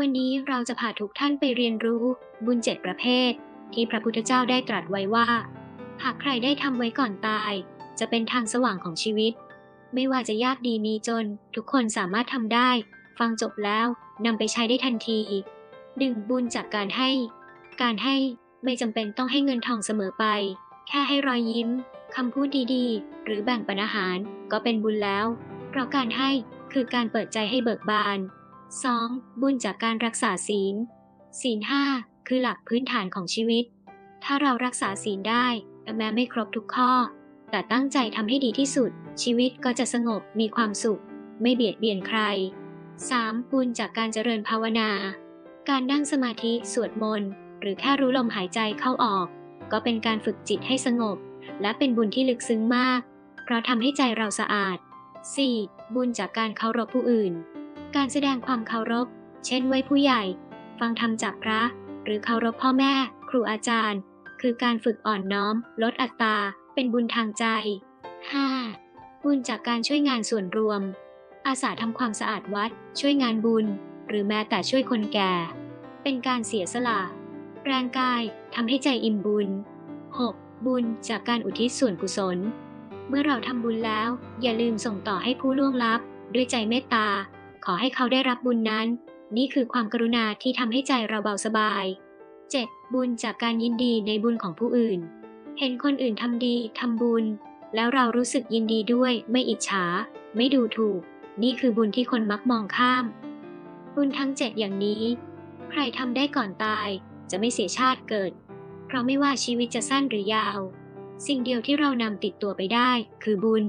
วันนี้เราจะพาทุกท่านไปเรียนรู้บุญเจ็ดประเภท ที่พระพุทธเจ้าได้ตรัสไว้ว่า หากใครได้ทำไว้ก่อนตาย จะเป็นทางสว่างของชีวิต ไม่ว่าจะยากดีมีจน ทุกคนสามารถทำได้ ฟังจบแล้วนำไปใช้ได้ทันทีดึงบุญจากการให้ การให้ไม่จำเป็นต้องให้เงินทองเสมอไป แค่ให้รอยยิ้มคำพูดดีๆ หรือแบ่งปันอาหารก็เป็นบุญแล้ว เพราะการให้คือการเปิดใจให้เบิกบาน 2. บุญจากการรักษาศีล ศีลห้าคือหลักพื้นฐานของชีวิต ถ้าเรารักษาศีลได้แม้ไม่ครบทุกข้อ แต่ตั้งใจทำให้ดีที่สุด ชีวิตก็จะสงบมีความสุข ไม่เบียดเบียนใคร 3. บุญจากการเจริญภาวนา การนั่งสมาธิสวดมนต์ หรือแค่รู้ลมหายใจเข้าออก ก็เป็นการฝึกจิตให้สงบ และเป็นบุญที่ลึกซึ้งมาก เพราะทำให้ใจเราสะอาด 4. บุญจากการเคารพผู้อื่น การแสดงความเคารพ เช่นไว้ผู้ใหญ่ ฟังธรรมจากพระ หรือเคารพพ่อแม่ ครูอาจารย์ คือการฝึกอ่อนน้อม ลดอัตรา เป็นบุญทางใจ 5. บุญจากการช่วยงานส่วนรวม อาสาทำความสะอาดวัด ช่วยงานบุญ หรือแม้แต่ช่วยคนแก่ เป็นการเสียสละแรงกายทำให้ใจอิ่มบุญ 6. บุญจากการอุทิศส่วนกุศล เมื่อเราทำบุญแล้ว อย่าลืมส่งต่อให้ผู้ล่วงลับ ด้วยใจเมตตา ขอให้เขาได้รับบุญนั้น นี่คือความกรุณาที่ทำให้ใจเราเบาสบาย 7. บุญจากการยินดีในบุญของผู้อื่น เห็นคนอื่นทำดีทำบุญ แล้วเรารู้สึกยินดีด้วย ไม่อิจฉา ไม่ดูถูก นี่คือบุญที่คนมักมองข้าม บุญทั้งเจ็ดอย่างนี้ ใครทำได้ก่อนตาย จะไม่เสียชาติเกิด เพราะไม่ว่าชีวิตจะสั้นหรือยาว สิ่งเดียวที่เรานำติดตัวไปได้ คือบุญ